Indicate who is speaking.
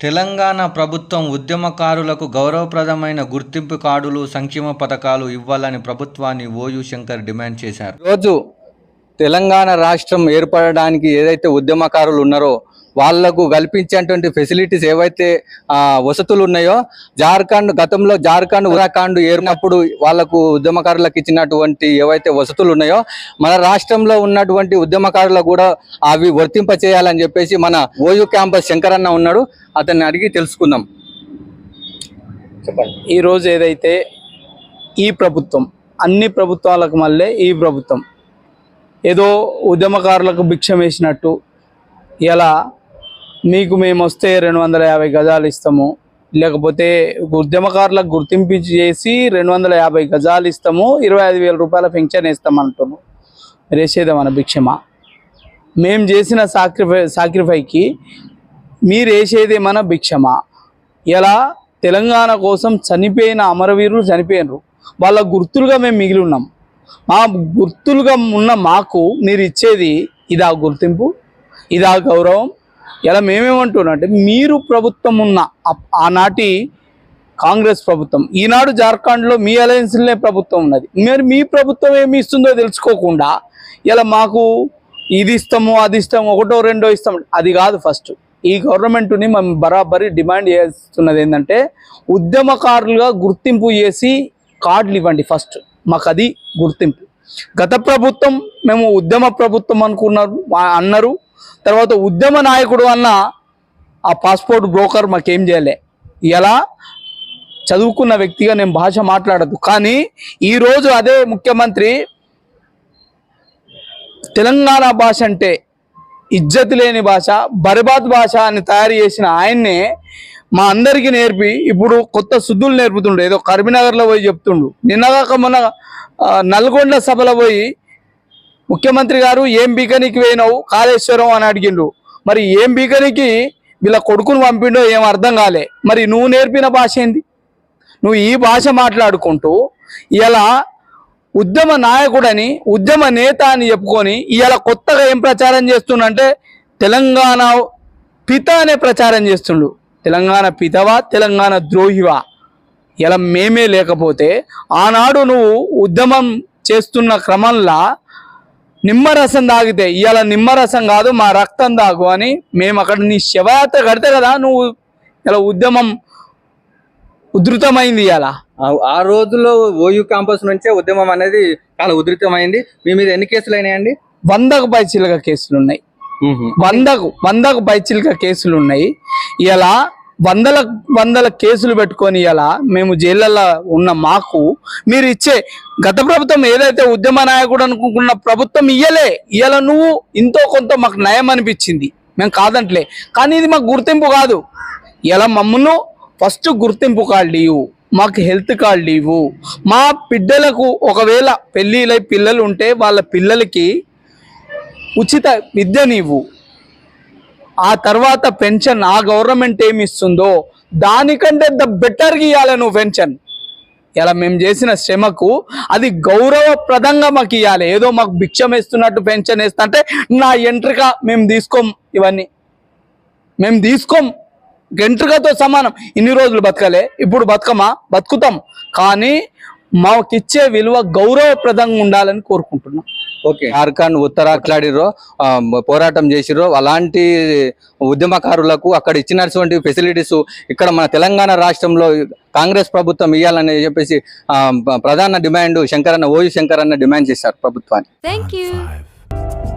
Speaker 1: తెలంగాణ ప్రభుత్వం ఉద్యమకారులకు గౌరవప్రదమైన గుర్తింపు కార్డులు సంక్షేమ పథకాలు ఇవ్వాలని ప్రభుత్వాన్ని ఓయూ శంకర్ డిమాండ్ చేశారు.
Speaker 2: రోజు తెలంగాణ రాష్ట్రం ఏర్పడడానికి ఏదైతే ఉద్యమకారులు ఉన్నారో వాళ్ళకు కల్పించేటువంటి ఫెసిలిటీస్ ఏవైతే ఆ, వసతులు ఉన్నాయో జార్ఖండ్ గతంలో జార్ఖండ్ ఉత్తరాఖండ్ ఏరినప్పుడు వాళ్ళకు ఉద్యమకారులకు ఇచ్చినటువంటి ఏవైతే వసతులు ఉన్నాయో మన రాష్ట్రంలో ఉన్నటువంటి ఉద్యమకారులకు కూడా అవి వర్తింప చేయాలని చెప్పేసి మన ఓయూ క్యాంపస్ శంకరన్న ఉన్నాడు. అతన్ని అడిగి తెలుసుకుందాం. చెప్పండి.
Speaker 3: ఈరోజు ఏదైతే ఈ ప్రభుత్వం అన్ని ప్రభుత్వాలకు మళ్ళీ ఈ ప్రభుత్వం ఏదో ఉద్యమకారులకు భిక్షం వేసినట్టు ఇలా మీకు మేము వస్తే రెండు వందల యాభై గజాలు ఇస్తాము. లేకపోతే ఉద్యమకారులకు గుర్తింపు చేసి రెండు వందల యాభై గజాలు ఇస్తాము. ఇరవై ఐదు వేల రూపాయల పెన్షన్ ఇస్తాం అంటున్నాము వేసేదే మన భిక్షమా. మేము చేసిన సాక్రిఫై సాక్రిఫైకి మీరు వేసేది మన భిక్షమా. ఇలా తెలంగాణ కోసం చనిపోయిన అమరవీరులు చనిపోయినరు. వాళ్ళ గుర్తులుగా మేము మిగిలి ఉన్నాం. మా గుర్తులుగా ఉన్న మాకు మీరు ఇచ్చేది ఇదా గుర్తింపు ఇదా గౌరవం ఇలా మేమేమంటున్నాం అంటే మీరు ప్రభుత్వం ఉన్న ఆనాటి కాంగ్రెస్ ప్రభుత్వం ఈనాడు జార్ఖండ్లో మీ అలయన్స్లోనే ప్రభుత్వం ఉన్నది. మీరు మీ ప్రభుత్వం ఏమి ఇస్తుందో తెలుసుకోకుండా ఇలా మాకు ఇది ఇస్తాము అది ఇస్తాము ఒకటో రెండో ఇస్తాము. అది కాదు ఫస్ట్ ఈ గవర్నమెంట్ని మేము బరాబరి డిమాండ్ చేస్తున్నది ఏంటంటే ఉద్యమకారులుగా గుర్తింపు చేసి కార్డులు ఇవ్వండి ఫస్ట్ మాకు అది గుర్తింపు. గత ప్రభుత్వం మేము ఉద్యమ ప్రభుత్వం అనుకున్నారు అన్నారు. తర్వాత ఉద్యమ నాయకుడు అన్న ఆ పాస్పోర్ట్ బ్రోకర్ మాకేం చేయలే. ఎలా? చదువుకున్న వ్యక్తిగా నేను భాష మాట్లాడదు. కానీ ఈరోజు అదే ముఖ్యమంత్రి తెలంగాణ భాష అంటే ఇజ్జత్ లేని భాష బరిబాద్ భాష అని తయారు చేసిన ఆయన్నే మా అందరికీ నేర్పి ఇప్పుడు కొత్త శుద్ధులు నేర్పుతుండు. ఏదో కరీంనగర్లో పోయి చెప్తుండు. నిన్నగాక మొన్న నల్గొండ సభలో పోయి ముఖ్యమంత్రి గారు ఏం బీకనికి పోయినావు? కాళేశ్వరం అని అడిగిండు మరి ఏం బీకనికి వీళ్ళ కొడుకును పంపిండో ఏం అర్థం కాలే. మరి నువ్వు నేర్పిన భాష ఏంది? నువ్వు ఈ భాష మాట్లాడుకుంటూ ఇలా ఉద్యమ నాయకుడని ఉద్యమ నేత అని చెప్పుకొని ఇలా కొత్తగా ఏం ప్రచారం చేస్తుండంటే తెలంగాణ పిత అనే ప్రచారం చేస్తుండు. తెలంగాణ పితవా తెలంగాణ ద్రోహివా? ఇలా మేమే లేకపోతే ఆనాడు నువ్వు ఉద్యమం చేస్తున్న క్రమంలో నిమ్మరసం తాగితే ఇవాళ నిమ్మరసం కాదు మా రక్తం తాగు అని మేము అక్కడ నీ శవయాత్ర కడితే కదా నువ్వు ఇలా ఉద్యమం ఉధృతమైంది
Speaker 2: ఆ- ఆ రోజుల్లో ఓయూ క్యాంపస్ నుంచే ఉద్యమం అనేది చాలా ఉధృతమైంది. మీ మీద ఎన్ని కేసులు అయినాయండి?
Speaker 3: వందకు పైచిలుగా కేసులు ఉన్నాయి. వందకు వందకు పైచిలుగా కేసులు ఉన్నాయి. ఇలా వందల వందల కేసులు పెట్టుకొని ఇలా మేము జైళ్ళల్లో ఉన్న మాకు మీరు ఇచ్చే గత ప్రభుత్వం ఏదైతే ఉద్యమ నాయకుడు అనుకున్న ప్రభుత్వం ఇయ్యలే ఇయ్యాల నువ్వు ఇంతో కొంత మాకు నయం అనిపించింది. మేము కాదంట్లే. కానీ ఇది మాకు గుర్తింపు కాదు. ఇలా మమ్మల్ని ఫస్ట్ గుర్తింపు కార్డు ఇవ్వు. మాకు హెల్త్ కార్డు ఇవ్వు. మా బిడ్డలకు ఒకవేళ పెళ్ళిళ్ళై పిల్లలు ఉంటే వాళ్ళ పిల్లలకి ఉచిత విద్యనివ్వు ఆ తర్వాత పెన్షన్ ఆ గవర్నమెంట్ ఏమి ఇస్తుందో దానికంటే ద బెటర్గా ఇవ్వాలి నువ్వు పెన్షన్. ఇలా మేము చేసిన శ్రమకు అది గౌరవప్రదంగా మాకు ఇవ్వాలి ఏదో మాకు భిక్షం వేస్తున్నట్టు పెన్షన్ వేస్తా అంటే నా ఎంట్రిక మేము తీసుకోం ఇవన్నీ. మేము తీసుకోం. ఎంట్రికతో సమానం. ఇన్ని రోజులు బతకలే. ఇప్పుడు బతకమా? బతుకుతాం. కానీ మాకిచ్చే విలువ గౌరవప్రదంగా ఉండాలని కోరుకుంటున్నాం.
Speaker 2: ఓకే. జార్ఖండ్ ఉత్తరాఖండ్లో పోరాటం చేసిరో అలాంటి ఉద్యమకారులకు అక్కడ ఇచ్చినటువంటి ఫెసిలిటీస్ ఇక్కడ మన తెలంగాణ రాష్ట్రంలో కాంగ్రెస్ ప్రభుత్వం ఇవ్వాలని చెప్పేసి ప్రధాన demand Shankaranna OU Shankaranna demand చేశారు ప్రభుత్వాన్ని.
Speaker 4: Thank you.